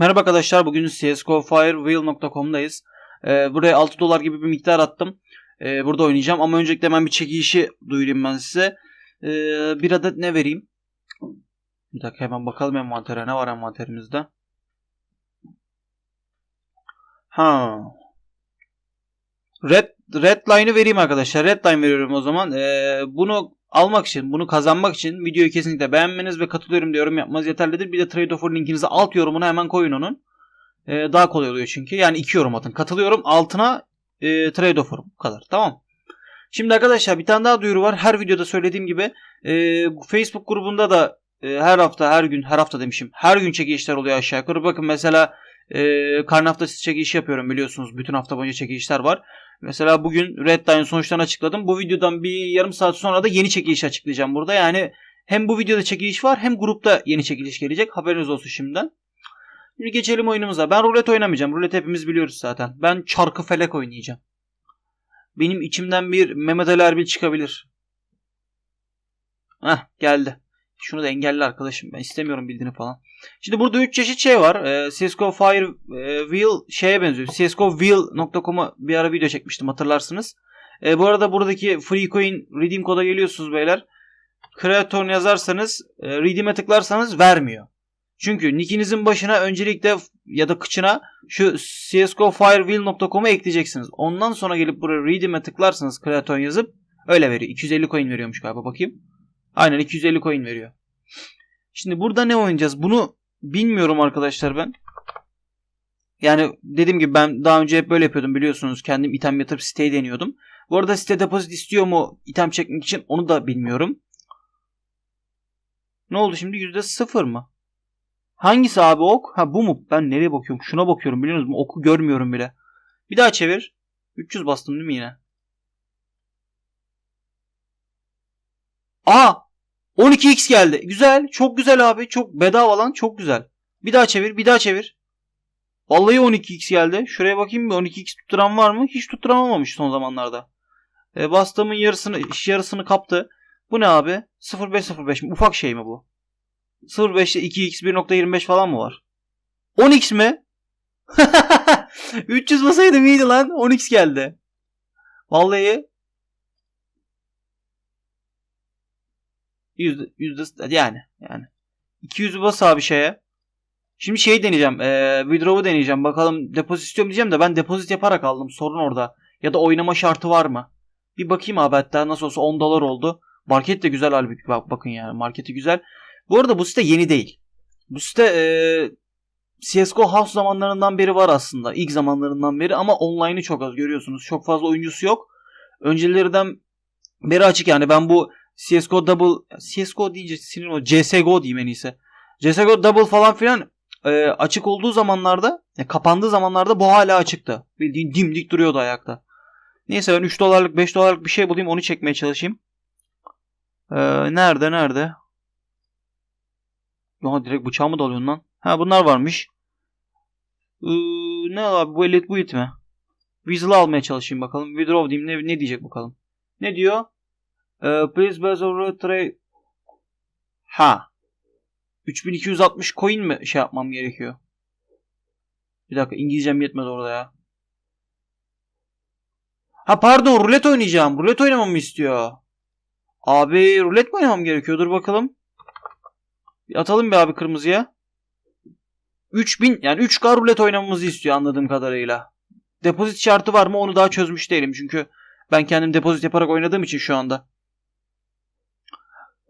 Merhaba arkadaşlar bugün csgofirewheel.com'dayız. Ee, buraya 6 dolar gibi bir miktar attım. Ee, burada oynayacağım ama öncelikle hemen bir çekilişi duyurayım ben size. Ee, bir adet ne vereyim? Bir dakika hemen bakalım envantere ne var envanterimizde. Ha. Red Red Line'ı vereyim arkadaşlar. Red Line veriyorum o zaman. Ee, bunu almak için, bunu kazanmak için videoyu kesinlikle beğenmeniz ve katılıyorum diye yorum yapmanız yeterlidir. Bir de Trade Offer linkinizi alt yorumuna hemen koyun onun. Ee, daha kolay oluyor çünkü. Yani iki yorum atın. Katılıyorum altına e, Trade Offer. Bu kadar. Tamam. Şimdi arkadaşlar bir tane daha duyuru var. Her videoda söylediğim gibi e, Facebook grubunda da e, her hafta, her gün, her hafta demişim. Her gün çekilişler oluyor aşağı yukarı. Bakın mesela e, karne haftası çekilişi yapıyorum biliyorsunuz. Bütün hafta boyunca çekilişler var. Mesela bugün Red Line sonuçlarını açıkladım. Bu videodan bir yarım saat sonra da yeni çekiliş açıklayacağım burada. Yani hem bu videoda çekiliş var hem grupta yeni çekiliş gelecek. Haberiniz olsun şimdiden. Şimdi geçelim oyunumuza. Ben rulet oynamayacağım. Rulet hepimiz biliyoruz zaten. Ben çarkı felek oynayacağım. Benim içimden bir Mehmet Ali Erbil çıkabilir. Heh geldi. Şunu da engelle arkadaşım. Ben istemiyorum bildiğini falan. Şimdi burada 3 çeşit şey var. E, CSGO Fire Wheel şeye benziyor. CSGOWheel.com'a bir ara video çekmiştim hatırlarsınız. E, bu arada buradaki free coin redeem koda geliyorsunuz beyler. Creator yazarsanız e, redeem'e tıklarsanız vermiyor. Çünkü nickinizin başına öncelikle ya da kıçına şu csgofirewheel.com'u ekleyeceksiniz. Ondan sonra gelip buraya redeem'e tıklarsanız Creator yazıp öyle veriyor. 250 coin veriyormuş galiba bakayım. Aynen 250 coin veriyor. Şimdi burada ne oynayacağız? Bunu bilmiyorum arkadaşlar ben. Yani dediğim gibi ben daha önce hep böyle yapıyordum biliyorsunuz. Kendim item yatırıp siteyi deniyordum. Bu arada site depozit istiyor mu item çekmek için onu da bilmiyorum. Ne oldu şimdi? Yüzde sıfır mı? Hangisi abi ok? Ha bu mu? Ben nereye bakıyorum? Şuna bakıyorum biliyor musunuz? Oku görmüyorum bile. Bir daha çevir. 300 bastım değil mi yine? Aa 12x geldi. Güzel. Çok güzel abi. Çok bedava lan. Çok güzel. Bir daha çevir. Bir daha çevir. Vallahi 12x geldi. Şuraya bakayım bir 12x tutturan var mı? Hiç tutturamamış son zamanlarda. E, bastığımın yarısını yarısını kaptı. Bu ne abi? 0505 mi? Ufak şey mi bu? 05'te 2x 1.25 falan mı var? 10x mi? 300 basaydım iyiydi lan. 10x geldi. Vallahi Yüzde, yüzde yani yani. 200'ü bas abi şeye. Şimdi şey deneyeceğim. E, withdraw'u deneyeceğim. Bakalım depozit istiyorum diyeceğim de ben depozit yaparak aldım. Sorun orada. Ya da oynama şartı var mı? Bir bakayım abi hatta nasıl olsa 10 dolar oldu. Market de güzel halbuki bak, bakın yani marketi güzel. Bu arada bu site yeni değil. Bu site e, CSGO House zamanlarından beri var aslında. İlk zamanlarından beri ama online'ı çok az görüyorsunuz. Çok fazla oyuncusu yok. Öncelerden beri açık yani ben bu CSGO Double CSGO deyince sinir o CSGO diyeyim en iyisi. CSGO Double falan filan e, açık olduğu zamanlarda e, kapandığı zamanlarda bu hala açıktı. Bildiğin dimdik duruyordu ayakta. Neyse ben 3 dolarlık 5 dolarlık bir şey bulayım onu çekmeye çalışayım. E, nerede nerede? Ya direkt bıçağı mı dalıyorsun lan? Ha bunlar varmış. Ee, ne abi bu elit bu it mi? Weasel almaya çalışayım bakalım. Withdraw diyeyim ne, ne diyecek bakalım. Ne diyor? Uh, please base over trade. Ha. 3260 coin mi şey yapmam gerekiyor? Bir dakika İngilizcem yetmez orada ya. Ha pardon rulet oynayacağım. Rulet oynamamı istiyor. Abi rulet mi oynamam gerekiyor? Dur bakalım. Bir atalım bir abi kırmızıya. 3000 yani 3K rulet oynamamızı istiyor anladığım kadarıyla. Depozit şartı var mı onu daha çözmüş değilim. Çünkü ben kendim depozit yaparak oynadığım için şu anda.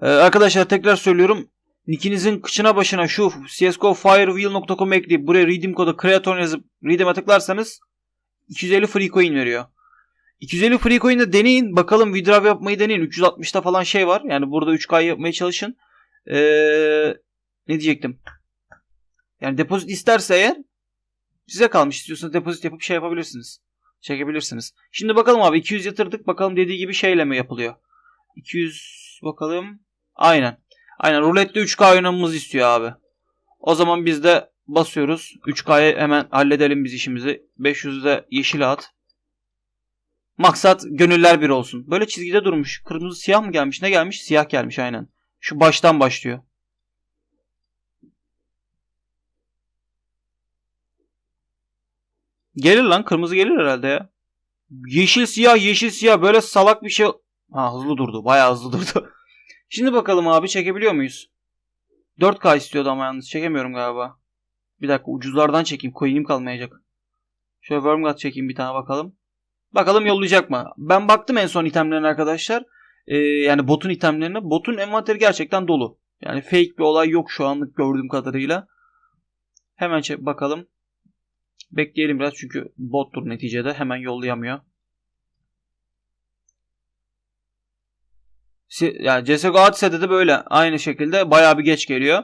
Ee, arkadaşlar tekrar söylüyorum. Nickinizin kıçına başına şu csgofirewheel.com ekleyip buraya redeem kodu creator yazıp redeem'e tıklarsanız 250 free coin veriyor. 250 free coin'de deneyin. Bakalım withdraw yapmayı deneyin. 360'ta falan şey var. Yani burada 3K yapmaya çalışın. Ee, ne diyecektim? Yani depozit isterse eğer size kalmış. İstiyorsanız depozit yapıp şey yapabilirsiniz. Çekebilirsiniz. Şimdi bakalım abi 200 yatırdık. Bakalım dediği gibi şeyle mi yapılıyor? 200 bakalım. Aynen. Aynen rulette 3K oynamamızı istiyor abi. O zaman biz de basıyoruz. 3K'ya hemen halledelim biz işimizi. 500'de yeşil at. Maksat gönüller bir olsun. Böyle çizgide durmuş. Kırmızı siyah mı gelmiş? Ne gelmiş? Siyah gelmiş aynen. Şu baştan başlıyor. Gelir lan kırmızı gelir herhalde ya. Yeşil siyah yeşil siyah böyle salak bir şey. Ha hızlı durdu. Bayağı hızlı durdu. Şimdi bakalım abi çekebiliyor muyuz? 4K istiyordu ama yalnız çekemiyorum galiba. Bir dakika ucuzlardan çekeyim. Coin'im kalmayacak. Şöyle Wormgat çekeyim bir tane bakalım. Bakalım yollayacak mı? Ben baktım en son itemlerine arkadaşlar. Ee, yani botun itemlerine. Botun envanteri gerçekten dolu. Yani fake bir olay yok şu anlık gördüğüm kadarıyla. Hemen bakalım. Bekleyelim biraz çünkü bottur neticede. Hemen yollayamıyor. Yani CSGO Hadise'de de böyle. Aynı şekilde bayağı bir geç geliyor.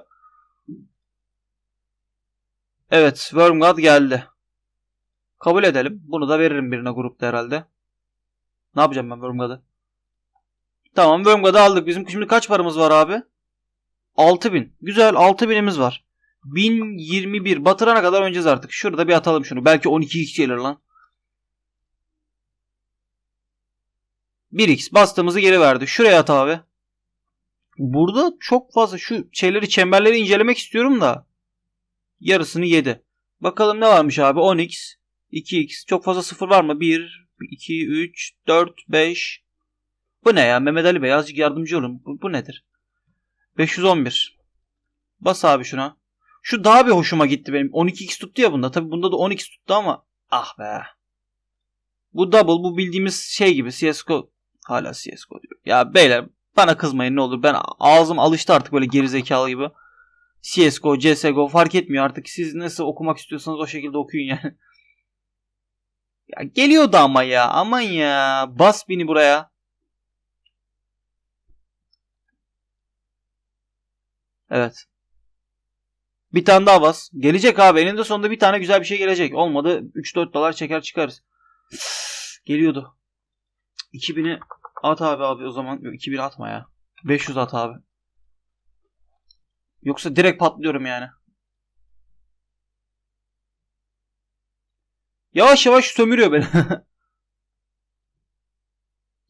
Evet. Wormgod geldi. Kabul edelim. Bunu da veririm birine grupta herhalde. Ne yapacağım ben Wormgod'ı? Tamam Wormgod'u aldık. Bizim şimdi kaç paramız var abi? 6000. Güzel 6000'imiz var. 1021. Batırana kadar oynayacağız artık. Şurada bir atalım şunu. Belki 12x gelir lan. 1x bastığımızı geri verdi. Şuraya at abi. Burada çok fazla şu şeyleri çemberleri incelemek istiyorum da. Yarısını yedi. Bakalım ne varmış abi? 10x, 2x. Çok fazla sıfır var mı? 1, 2, 3, 4, 5. Bu ne ya? Mehmet Ali Bey azıcık yardımcı olun. Bu, bu nedir? 511. Bas abi şuna. Şu daha bir hoşuma gitti benim. 12x tuttu ya bunda. Tabi bunda da 10x tuttu ama ah be. Bu double bu bildiğimiz şey gibi CSGO. Hala CSGO diyor. Ya beyler bana kızmayın ne olur. Ben ağzım alıştı artık böyle gerizekalı gibi. CSGO, CSGO fark etmiyor artık. Siz nasıl okumak istiyorsanız o şekilde okuyun yani. Ya geliyordu ama ya. Aman ya. Bas beni buraya. Evet. Bir tane daha bas. Gelecek abi. Eninde sonunda bir tane güzel bir şey gelecek. Olmadı 3-4 dolar çeker çıkarız. Geliyordu. 2000'i at abi abi o zaman. Yok 2000 atma ya. 500 at abi. Yoksa direkt patlıyorum yani. Yavaş yavaş sömürüyor beni.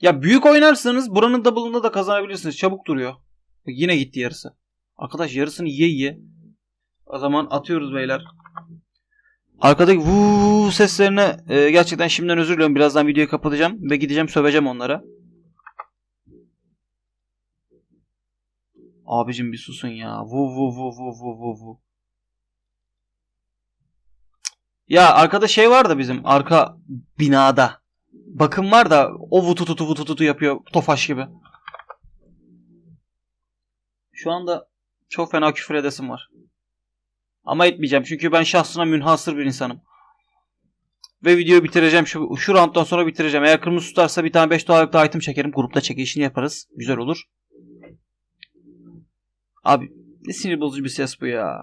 ya büyük oynarsanız buranın double'ında da kazanabilirsiniz. Çabuk duruyor. Yine gitti yarısı. Arkadaş yarısını yiye yiye. O zaman atıyoruz beyler. Arkadaki vuuu seslerine e, gerçekten şimdiden özür diliyorum. Birazdan videoyu kapatacağım ve gideceğim söveceğim onlara. Abicim bir susun ya. Vu vu vu vu vu vu vu. Ya arkada şey var da bizim arka binada. Bakım var da o vutututu vutututu yapıyor tofaş gibi. Şu anda çok fena küfür edesim var. Ama etmeyeceğim çünkü ben şahsına münhasır bir insanım. Ve videoyu bitireceğim. Şu, şu rounddan sonra bitireceğim. Eğer kırmızı tutarsa bir tane 5 dolarlık item çekerim. Grupta çekilişini yaparız. Güzel olur. Abi ne sinir bozucu bir ses bu ya.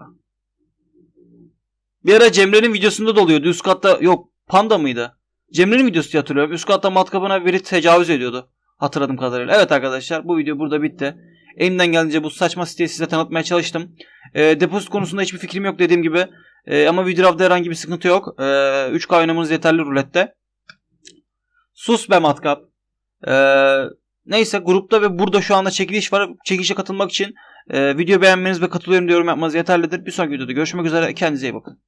Bir ara Cemre'nin videosunda da oluyordu. Üst katta yok panda mıydı? Cemre'nin videosu diye hatırlıyorum. Üst katta matkabına biri tecavüz ediyordu. Hatırladığım kadarıyla. Evet arkadaşlar bu video burada bitti. Elimden geldiğince bu saçma siteyi size tanıtmaya çalıştım. E, depozit konusunda hiçbir fikrim yok dediğim gibi. E, ama videoda herhangi bir sıkıntı yok. E, 3K oynamanız yeterli rulette. Sus be matkap. E, neyse grupta ve burada şu anda çekiliş var. Çekilişe katılmak için e, video beğenmeniz ve katılıyorum diyorum yapmanız yeterlidir. Bir sonraki videoda görüşmek üzere. Kendinize iyi bakın.